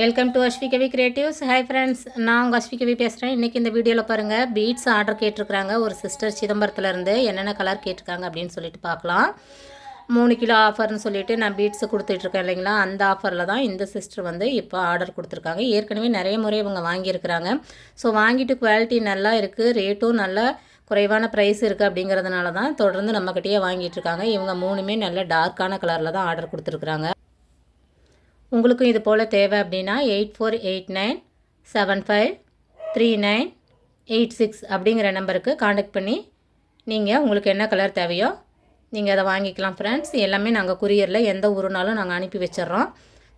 Welcome to Aswi Kavi creatives hi friends நான் உங்கள் அஸ்வி கவி பேசுகிறேன் இன்றைக்கி இந்த வீடியோவில் பாருங்கள் பீட்ஸ் ஆர்டர் கேட்டிருக்கிறாங்க. ஒரு சிஸ்டர் சிதம்பரத்துலேருந்து என்னென்ன கலர் கேட்டிருக்காங்க அப்படின்னு சொல்லிட்டு பார்க்கலாம். மூணு கிலோ ஆஃபர்னு சொல்லிட்டு நான் பீட்ஸு கொடுத்துட்ருக்கேன் இல்லைங்களா? அந்த ஆஃபரில் தான் இந்த சிஸ்டர் வந்து இப்போ ஆர்டர் கொடுத்துருக்காங்க. ஏற்கனவே நிறைய முறை இவங்க வாங்கியிருக்கிறாங்க. ஸோ வாங்கிட்டு குவாலிட்டி நல்லா இருக்குது ரேட்டும் நல்லா குறைவான ப்ரைஸ் இருக்குது அப்படிங்கிறதுனால தான் தொடர்ந்து நம்மக்கிட்டேயே வாங்கிட்டு இருக்காங்க. இவங்க மூணுமே நல்ல டார்க்கான கலரில் தான் ஆர்டர் கொடுத்துருக்குறாங்க. உங்களுக்கும் இது போல் தேவை அப்படின்னா eight four eight nine seven five three nine eight six அப்படிங்கிற நம்பருக்கு காண்டக்ட் பண்ணி நீங்கள் உங்களுக்கு என்ன கலர் தேவையோ நீங்கள் அதை வாங்கிக்கலாம் ஃப்ரெண்ட்ஸ் எல்லாமே நாங்கள் குரியரில் எந்த ஊருனாலும் நாங்கள் அனுப்பி வச்சிடுறோம்.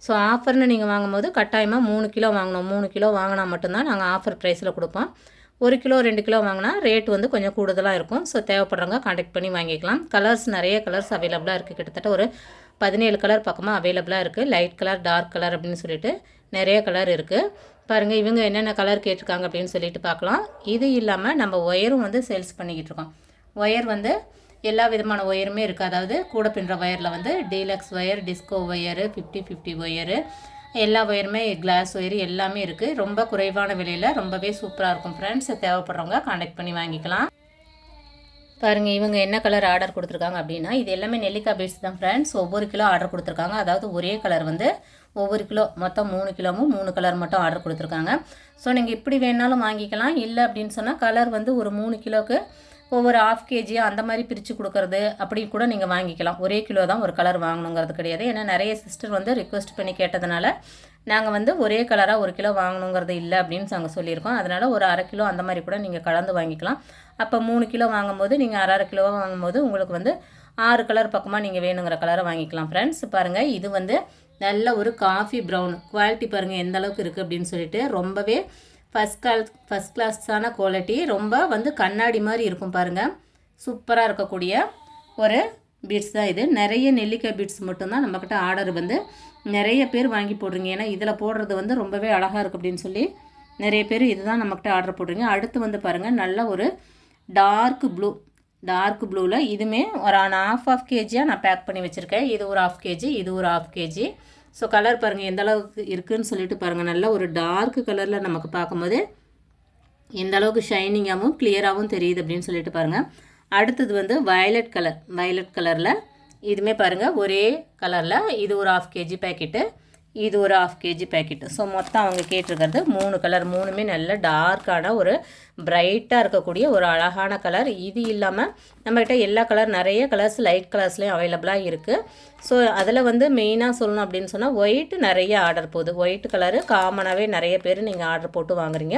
ஸோ ஆஃபர்னு நீங்கள் வாங்கும்போது கட்டாயமாக மூணு கிலோ வாங்கணும். மூணு கிலோ வாங்கினா மட்டும்தான் நாங்கள் ஆஃபர் ப்ரைஸில் கொடுப்போம். ஒரு கிலோ ரெண்டு கிலோ வாங்கினா ரேட் வந்து கொஞ்சம் கூடுதலாக இருக்கும். ஸோ தேவைப்படுறவங்க காண்டாக்ட் பண்ணி வாங்கிக்கலாம். கலர்ஸ் நிறைய கலர்ஸ் அவைலபிளாக இருக்குது கிட்டத்தட்ட ஒரு பதினேழு கலர் பக்கமாக அவைலபிளாக இருக்குது லைட் கலர் டார்க் கலர் அப்படின்னு சொல்லிட்டு நிறைய கலர் இருக்குது பாருங்கள் இவங்க என்னென்ன கலர் கேட்டிருக்காங்க அப்படின்னு சொல்லிட்டு பார்க்கலாம். இது இல்லாமல் நம்ம ஒயரும் வந்து சேல்ஸ் பண்ணிக்கிட்டு இருக்கோம். ஒயர் வந்து எல்லா விதமான ஒயருமே இருக்குது அதாவது கூட பின்னுற ஒயரில் வந்து deluxe wire disco wire fifty fifty wire எல்லா ஒயருமே கிளாஸ் ஒயர் எல்லாமே இருக்குது ரொம்ப குறைவான விலையில் ரொம்பவே சூப்பராக இருக்கும். ஃப்ரெண்ட்ஸ் தேவைப்படுறவங்க காண்டாக்ட் பண்ணி வாங்கிக்கலாம். பாருங்கள் இவங்க என்ன கலர் ஆர்டர் கொடுத்துருக்காங்க அப்படின்னா இது எல்லாமே நெல்லிக்காய் பீட்ஸ் தான் ஃப்ரெண்ட்ஸ் ஒவ்வொரு கிலோ ஆர்டர் கொடுத்துருக்காங்க. அதாவது ஒரே கலர் வந்து ஒவ்வொரு கிலோ மொத்தம் மூணு கிலோவும் மூணு கலர் மட்டும் ஆர்டர் கொடுத்துருக்காங்க. ஸோ நீங்கள் இப்படி வேணாலும் வாங்கிக்கலாம். இல்லை அப்படின்னு சொன்னால் கலர் வந்து ஒரு மூணு கிலோவுக்கு ஒவ்வொரு ஆஃப் கேஜி அந்த மாதிரி பிரித்து கொடுக்கறது அப்படி கூட நீங்கள் வாங்கிக்கலாம். ஒரே கிலோ தான் ஒரு கலர் வாங்கணுங்கிறது கிடையாது. ஏன்னா நிறைய சிஸ்டர் வந்து ரிக்வெஸ்ட் பண்ணி கேட்டதுனால நாங்கள் வந்து ஒரே கலராக ஒரு கிலோ வாங்கணுங்கிறது இல்லை அப்படின்னு நாங்கள் சொல்லியிருக்கோம். அதனால் ஒரு அரை கிலோ அந்த மாதிரி கூட நீங்கள் கலந்து வாங்கிக்கலாம். அப்போ மூணு கிலோ வாங்கும்போது நீங்கள் அரை அரை கிலோவாக வாங்கும்போது உங்களுக்கு வந்து ஆறு கலர் பக்கமாக நீங்கள் வேணுங்கிற கலரை வாங்கிக்கலாம் ஃப்ரெண்ட்ஸ் பாருங்கள் இது வந்து நல்ல ஒரு காஃபி ப்ரௌன் குவாலிட்டி பாருங்கள் எந்த அளவுக்கு இருக்குது அப்படின்னு சொல்லிட்டு ரொம்பவே ஃபஸ்ட் கிளாஸ் ஃபஸ்ட் கிளாஸான குவாலிட்டி ரொம்ப வந்து கண்ணாடி மாதிரி இருக்கும் பாருங்கள் சூப்பராக இருக்கக்கூடிய ஒரு பீட்ஸ் தான் இது. நிறைய நெல்லிக்காய் பீட்ஸ் மட்டும்தான் நம்மக்கிட்ட ஆர்டர் வந்து நிறைய பேர் வாங்கி போடுறீங்க. ஏன்னா இதில் போடுறது வந்து ரொம்பவே அழகாக இருக்குது அப்படின்னு சொல்லி நிறைய பேர் இதுதான் நம்மக்கிட்ட ஆர்டர் போடுறீங்க அடுத்து வந்து பாருங்கள் நல்ல ஒரு டார்க் ப்ளூ டார்க் ப்ளூவில் இதுவுமே ஒரு ஆன் ஆஃப் ஆஃப் கேஜியாக நான் பேக் பண்ணி வச்சுருக்கேன். இது ஒரு ஆஃப் கேஜி இது ஒரு ஆஃப் கேஜி ஸோ கலர் பாருங்கள் எந்த அளவுக்கு இருக்குதுன்னு சொல்லிட்டு பாருங்கள் நல்ல ஒரு டார்க் கலரில் நமக்கு பார்க்கும்போது எந்த அளவுக்கு ஷைனிங்காகவும் கிளியராகவும் தெரியுது அப்படின்னு சொல்லிட்டு பாருங்கள் அடுத்தது வந்து வயலட் கலர் வயலட் கலரில் இதுவுமே பாருங்கள் ஒரே கலரில் இது ஒரு ஆஃப் கேஜி பேக்கெட்டு இது ஒரு ஆஃப் கேஜி பேக்கெட்டு ஸோ மொத்தம் அவங்க கேட்டிருக்கிறது மூணு கலர் மூணுமே நல்ல டார்க்கான ஒரு பிரைட்டாக இருக்கக்கூடிய ஒரு அழகான கலர் இது இல்லாமல் நம்மக்கிட்ட எல்லா கலர் நிறைய கலர்ஸ் லைட் கலர்ஸ்லேயும் அவைலபிளாக இருக்குது ஸோ அதில் வந்து மெயினாக சொல்லணும் அப்படின்னு சொன்னால் ஒயிட் நிறைய ஆர்டர் போகுது. ஒயிட் கலரு காமனாகவே நிறைய பேர் நீங்கள் ஆர்டர் போட்டு வாங்குறீங்க.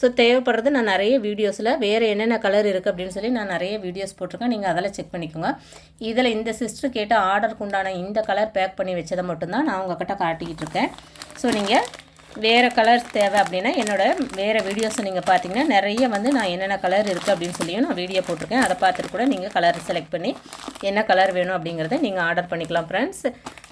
ஸோ தேவைப்படுறது நான் நிறைய வீடியோஸில் வேறு என்னென்ன கலர் இருக்குது அப்படின்னு சொல்லி நான் நிறைய வீடியோஸ் போட்டிருக்கேன். நீங்கள் அதெல்லாம் செக் பண்ணிக்கோங்க. இதில் இந்த சிஸ்டர் கேட்ட ஆர்டருக்கு உண்டான இந்த கலர் பேக் பண்ணி வச்சதை மட்டும்தான் நான் உங்ககிட்ட காட்டிக்கிட்டு இருக்கேன் ஸோ நீங்கள் வேறு கலர்ஸ் தேவை அப்படின்னா என்னோடய வேறு வீடியோஸை நீங்கள் பார்த்தீங்கன்னா நிறைய வந்து நான் என்னென்ன கலர் இருக்குது அப்படின்னு சொல்லியும் நான் வீடியோ போட்டிருக்கேன். அதை பார்த்துட்டு கூட நீங்கள் கலர் செலக்ட் பண்ணி என்ன கலர் வேணும் அப்படிங்கிறத நீங்கள் ஆர்டர் பண்ணிக்கலாம் ஃப்ரெண்ட்ஸ்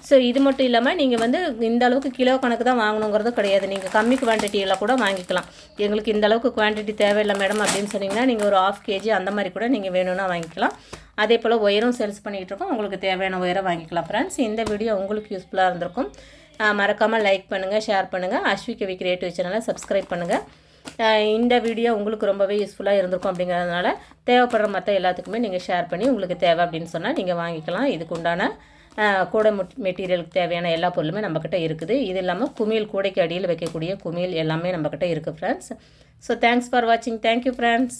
ஸோ இது மட்டும் இல்லாமல் நீங்கள் வந்து இந்த அளவுக்கு கிலோ கணக்கு தான் வாங்கணுங்கிறது கிடையாது. நீங்கள் கம்மி குவான்டிட்டியில் கூட வாங்கிக்கலாம். எங்களுக்கு இந்த அளவுக்கு குவான்டிட்டி தேவையில்லை மேடம் அப்படின்னு சொன்னிங்கன்னா நீங்கள் ஒரு ஆஃப் கேஜி அந்த மாதிரி கூட நீங்கள் வேணும்னா வாங்கிக்கலாம். அதே போல் ஒயரும் சேல்ஸ் பண்ணிகிட்டு இருக்கோம். உங்களுக்கு தேவையான ஒயரை வாங்கிக்கலாம் ஃப்ரெண்ட்ஸ் இந்த வீடியோ உங்களுக்கு யூஸ்ஃபுல்லாக இருந்திருக்கும். மறக்காமல் லைக் பண்ணுங்கள் ஷேர் பண்ணுங்கள் அஸ்விகவி கிரியேட்டிவ் சேனலை சப்ஸ்கிரைப் பண்ணுங்கள் இந்த வீடியோ உங்களுக்கு ரொம்பவே யூஸ்ஃபுல்லாக இருந்திருக்கும் அப்படிங்கிறதுனால தேவைப்படுற மற்ற எல்லாத்துக்குமே நீங்கள் ஷேர் பண்ணி உங்களுக்கு தேவை அப்படின்னு சொன்னால் நீங்கள் வாங்கிக்கலாம். இதுக்கு உண்டான கூடை மெட்டீரியலுக்கு தேவையான எல்லா பொருளுமே நம்மக்கிட்ட இருக்குது. இது இல்லாமல் குமிழ் கூடைக்கு அடியில் வைக்கக்கூடிய குமிழ் எல்லாமே நம்மக்கிட்ட இருக்குது ஃப்ரெண்ட்ஸ் ஸோ தேங்க்ஸ் ஃபார் வாட்சிங் தேங்க்யூ ஃப்ரெண்ட்ஸ்